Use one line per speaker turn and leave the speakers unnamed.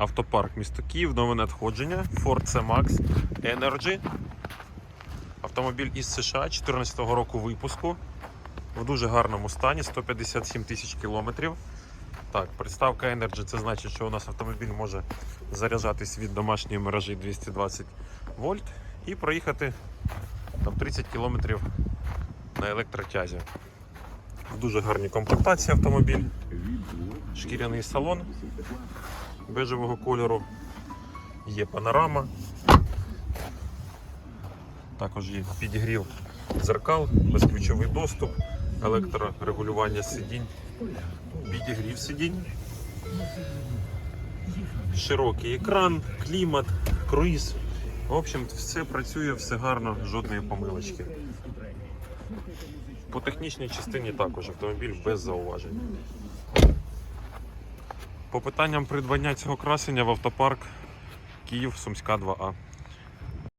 Автопарк місто Київ, нове надходження. Ford C-Max Energy. Автомобіль із США 2014 року випуску. В дуже гарному стані, 157 тисяч кілометрів. Так, приставка Energy це значить, що у нас автомобіль може заряджатись від домашньої мережі 220 вольт і проїхати там 30 кілометрів на електротязі. В дуже гарній комплектації автомобіль. Шкіряний салон бежевого кольору. Є панорама. Також є підігрів дзеркал, безключовий доступ, електрорегулювання сидінь, підігрів сидінь, широкий екран, клімат, круїз. В общем, все працює, все гарно, жодної помилочки. По технічній частині також автомобіль без зауважень. По питанням придбання цього красення в автопарк Київ Сумська 2А.